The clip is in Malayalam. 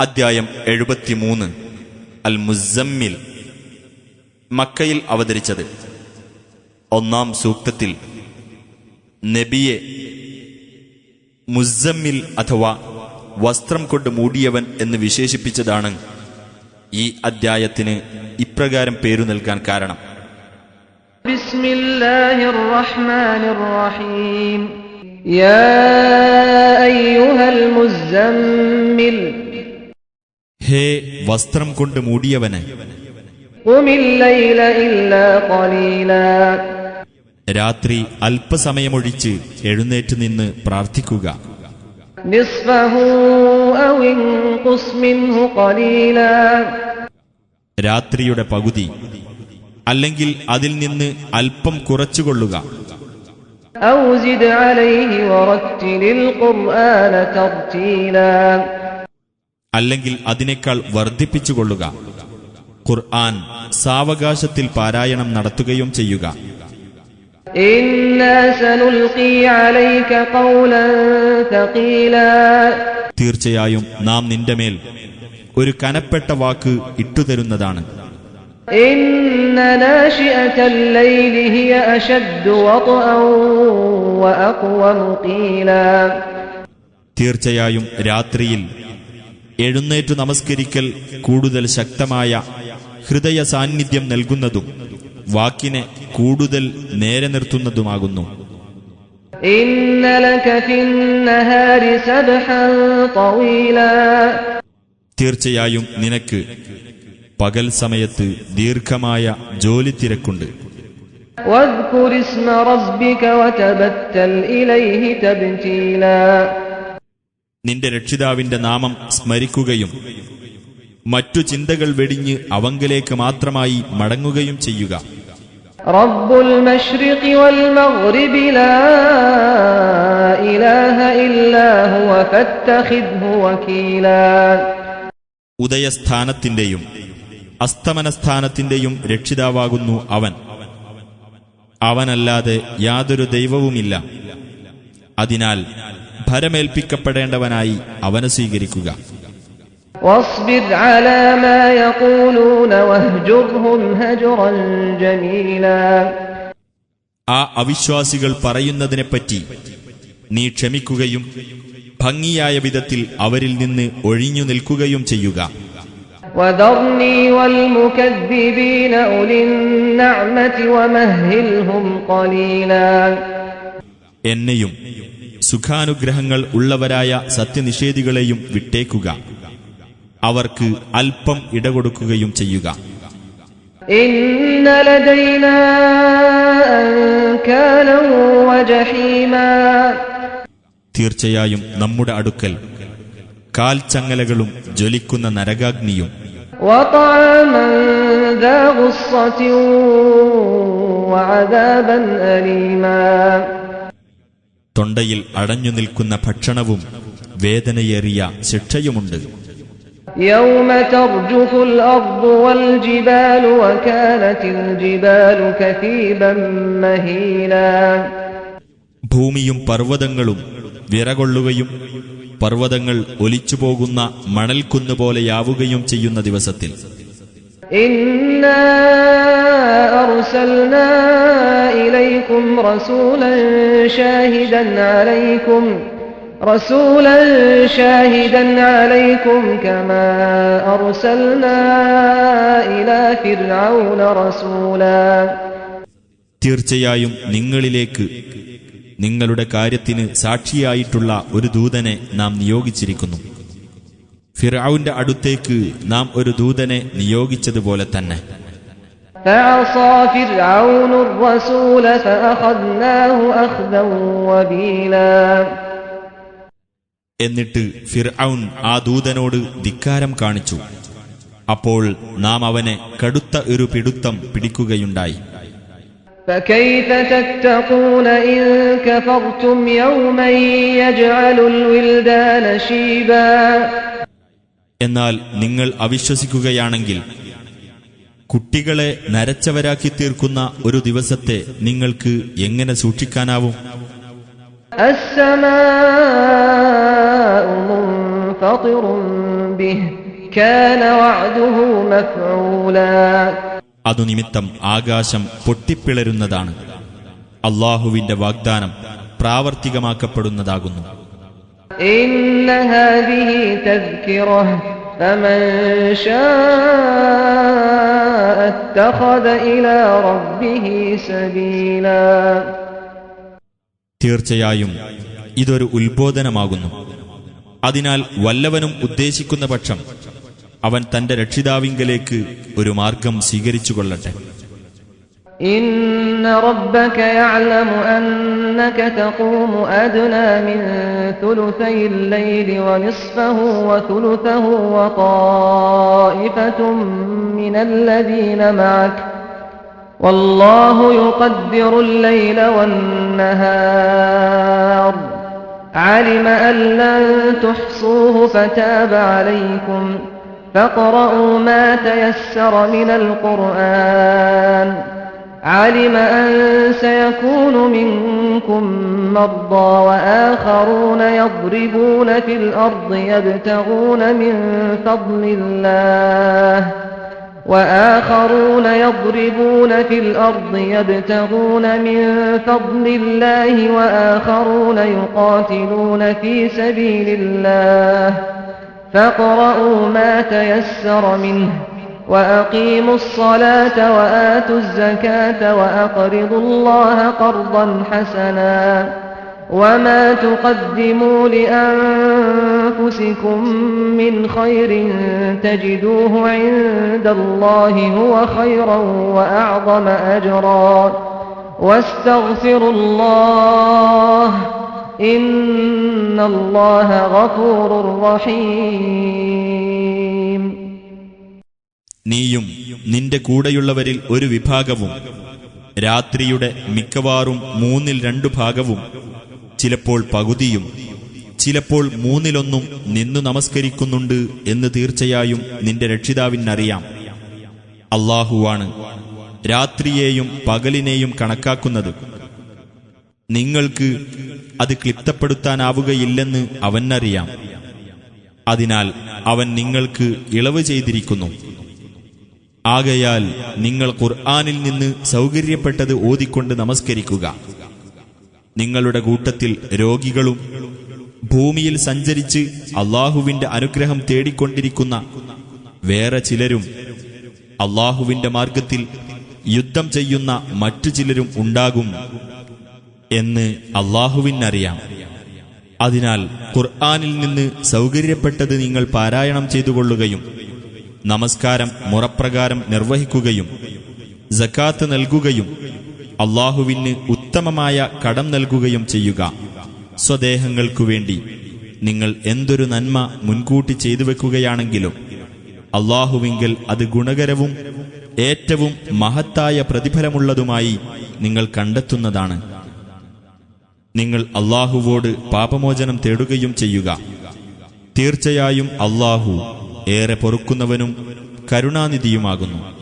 അദ്ധ്യായം എഴുപത്തിമൂന്ന്. അൽ മുസമ്മിൽ മക്കയിൽ അവതരിച്ചത്. ഒന്നാം സൂക്തത്തിൽ. നബിയെ മുസമ്മിൽ അഥവാ വസ്ത്രം കൊണ്ട് മൂടിയവൻ എന്ന് വിശേഷിപ്പിച്ചതാണ് ഈ അദ്ധ്യായത്തിന് ഇപ്രകാരം പേരു നൽകാൻ കാരണം. ബിസ്മില്ലാഹിർ റഹ്മാനിർ റഹീം യാ അയ്യുഹൽ മുസമ്മിൽ ഹേ വസ്ത്രം കൊണ്ട് മൂടിയവന്. രാത്രി അല്പസമയമൊഴിച്ച് എഴുന്നേറ്റ് നിന്ന് പ്രാർത്ഥിക്കുക. രാത്രിയുടെ പകുതി അല്ലെങ്കിൽ അതിൽ നിന്ന് അല്പം കുറച്ചുകൊള്ളുക. അല്ലെങ്കിൽ അലൈഹി വററ്റിലിൽ ഖുർആന തർതീലാ അല്ലെങ്കിൽ അതിനേക്കാൾ വർദ്ധിപ്പിച്ചുകൊള്ളുക. ഖുർആൻ സാവകാശത്തിൽ പാരായണം നടത്തുകയും ചെയ്യുക. തീർച്ചയായും നാം നിന്റെ മേൽ ഒരു കനപ്പെട്ട വാക്ക് ഇട്ടുതരുന്നതാണ്. തീർച്ചയായും രാത്രിയിൽ എഴുന്നേറ്റു നമസ്കരിക്കൽ കൂടുതൽ ശക്തമായ ഹൃദയ സാന്നിധ്യം നൽകുന്നതും വാക്കിനെ കൂടുതൽ നേരെ നിർത്തുന്നതുമാകുന്നു إن لك في النهار سبحا طويلا തീർച്ചയായും നിനക്ക് പകൽ സമയത്ത് ദീർഘമായ ജോലി തിരക്കുണ്ട് واذكر اسم ربك وتبتل إليه تبتيلا നിന്റെ രക്ഷിതാവിന്റെ നാമം സ്മരിക്കുകയും മറ്റു ചിന്തകൾ വെടിഞ്ഞ് അവങ്കിലേക്ക് മാത്രമായി മടങ്ങുകയും ചെയ്യുക. ഉദയസ്ഥാനത്തിന്റെയും അസ്തമനസ്ഥാനത്തിന്റെയും രക്ഷിതാവാകുന്നു അവൻ. അവനല്ലാതെ യാതൊരു ദൈവവുമില്ല. അതിനാൽ ഭരമേൽപ്പിക്കപ്പെടേണ്ടവനായി അവനെ സ്വീകരിക്കുക. ആ അവിശ്വാസികൾ പറയുന്നതിനെപ്പറ്റി നീ ക്ഷമിക്കുകയും ഭംഗിയായ വിധത്തിൽ അവരിൽ നിന്ന് ഒഴിഞ്ഞു നിൽക്കുകയും ചെയ്യുക. എന്നെയും സുഖാനുഗ്രഹങ്ങൾ ഉള്ളവരായ സത്യനിഷേധികളെയും വിട്ടേക്കുക അവർക്ക് അല്പം ഇടകൊടുക്കുകയും ചെയ്യുക إن لدينا أنكالا وجحيما തീർച്ചയായും നമ്മുടെ അടുക്കൽ കാൽച്ചങ്ങലകളും ജ്വലിക്കുന്ന നരകാഗ്നിയും وطعاما ذا غصة وعذابا أليما തൊണ്ടയിൽ അടഞ്ഞു നിൽക്കുന്ന ഭക്ഷണവും വേദനയേറിയ ശിക്ഷയുമുണ്ട്. ഭൂമിയും പർവതങ്ങളും വിറകൊള്ളുകയും പർവതങ്ങൾ ഒലിച്ചുപോകുന്ന മണൽക്കുന്നുപോലെയാവുകയും ചെയ്യുന്ന ദിവസത്തിൽ. ഇന്ന أرسلنا إليكم رسولا شاهدا عليكم رسولا شاهدا عليكم كما أرسلنا إلى فرعون رسولا തീർച്ചയായും നിങ്ങളിലേക്ക് നിങ്ങളുടെ കാര്യത്തിന് സാക്ഷിയായിട്ടുള്ള ഒരു ദൂതനെ നാം നിയോഗിച്ചിരിക്കുന്നു ഫിറൌന്റെ അടുത്തേക്ക് നാം ഒരു ദൂതനെ നിയോഗിച്ചതുപോലെ തന്നെ എന്നിട്ട് ഫിർഔൻ ആ ദൂതനോട് ധിക്കാരം കാണിച്ചു അപ്പോൾ നാം അവനെ കടുത്ത ഒരു പിടുത്തം പിടിക്കുകയുണ്ടായി فكيف تتقون إن كفرتم يوما يجعل الولدان شيبا എന്നാൽ നിങ്ങൾ അവിശ്വസിക്കുകയാണെങ്കിൽ കുട്ടികളെ നരച്ചവരാക്കി തീർക്കുന്ന ഒരു ദിവസത്തെ നിങ്ങൾക്ക് എങ്ങനെ സൂക്ഷിക്കാനാവും? അതുനിമിത്തം ആകാശം പൊട്ടിപ്പിളരുന്നതാണ്. അള്ളാഹുവിന്റെ വാഗ്ദാനം പ്രാവർത്തികമാക്കപ്പെടുന്നതാകുന്നു. ഇന്നഹാദിഹി തസ്കിറഹ് فمن شاء اتخذ إلى ربه سبيلا തീർച്ചയായും ഇതൊരു ഉത്ബോധനമാകുന്നു അതിനാൽ വല്ലവനും ഉദ്ദേശിക്കുന്ന പക്ഷം അവൻ തന്റെ രക്ഷിതാവിങ്കലേക്ക് ഒരു മാർഗം സ്വീകരിച്ചുകൊള്ളട്ടെ إن ربك يعلم أنك تقوم أدنى من ثلثي الليل ونصفه وثلثه وطائفة من الذين معك والله يقدر الليل والنهار. علم أن لن تحصوه فتاب عليكم. فاقرؤوا ما تيسر من القرآن. علم أن سيكون منكم مرضى وآخرون يضربون في الأرض يبتغون من فضل الله وآخرون يضربون في الأرض يبتغون من فضل الله وآخرون يقاتلون في سبيل الله فاقرؤوا ما تيسر منه وأقيموا الصلاة وآتوا الزكاة وأقرضوا الله قرضا حسنا وما تقدموا لأنفسكم من خير تجدوه عند الله هو خيرا وأعظم أجرا واستغفروا الله إن الله غفور رحيم നീയും നിന്റെ കൂടെയുള്ളവരിൽ ഒരു വിഭാഗവും രാത്രിയുടെ മിക്കവാറും മൂന്നിൽ രണ്ടു ഭാഗവും ചിലപ്പോൾ പകുതിയും ചിലപ്പോൾ മൂന്നിലൊന്നും നിന്നു നമസ്കരിക്കുന്നുണ്ട് എന്ന് തീർച്ചയായും നിന്റെ രക്ഷിതാവിനറിയാം. അള്ളാഹുവാണ് രാത്രിയെയും പകലിനെയും കണക്കാക്കുന്നത്. നിങ്ങൾക്ക് അത് ക്ലിപ്തപ്പെടുത്താനാവുകയില്ലെന്ന് അവനറിയാം. അതിനാൽ അവൻ നിങ്ങൾക്ക് ഇളവ് ചെയ്തിരിക്കുന്നു. ആകയാൽ നിങ്ങൾ ഖുർആാനിൽ നിന്ന് സൗകര്യപ്പെട്ടത് ഓതിക്കൊണ്ട് നമസ്കരിക്കുക. നിങ്ങളുടെ കൂട്ടത്തിൽ രോഗികളും ഭൂമിയിൽ സഞ്ചരിച്ച് അള്ളാഹുവിന്റെ അനുഗ്രഹം തേടിക്കൊണ്ടിരിക്കുന്ന വേറെ ചിലരും അള്ളാഹുവിന്റെ മാർഗത്തിൽ യുദ്ധം ചെയ്യുന്ന മറ്റു ചിലരും ഉണ്ടാകും എന്ന് അള്ളാഹുവിനറിയാം. അതിനാൽ ഖുർആാനിൽ നിന്ന് സൗകര്യപ്പെട്ടത് നിങ്ങൾ പാരായണം ചെയ്തുകൊള്ളുകയും നമസ്കാരം മുറപ്രകാരം നിർവഹിക്കുകയും ജക്കാത്ത് നൽകുകയും അള്ളാഹുവിന് ഉത്തമമായ കടം നൽകുകയും ചെയ്യുക. സ്വദേഹങ്ങൾക്കു വേണ്ടി നിങ്ങൾ എന്തൊരു നന്മ മുൻകൂട്ടി ചെയ്തു വെക്കുകയാണെങ്കിലും അള്ളാഹുവിങ്കിൽ അത് ഗുണകരവും ഏറ്റവും മഹത്തായ പ്രതിഫലമുള്ളതുമായി നിങ്ങൾ കണ്ടെത്തുന്നതാണ്. നിങ്ങൾ അള്ളാഹുവോട് പാപമോചനം തേടുകയും ചെയ്യുക. തീർച്ചയായും അള്ളാഹു ഏറെ പൊറുക്കുന്നവനും കരുണാനിധിയുമാകുന്നു.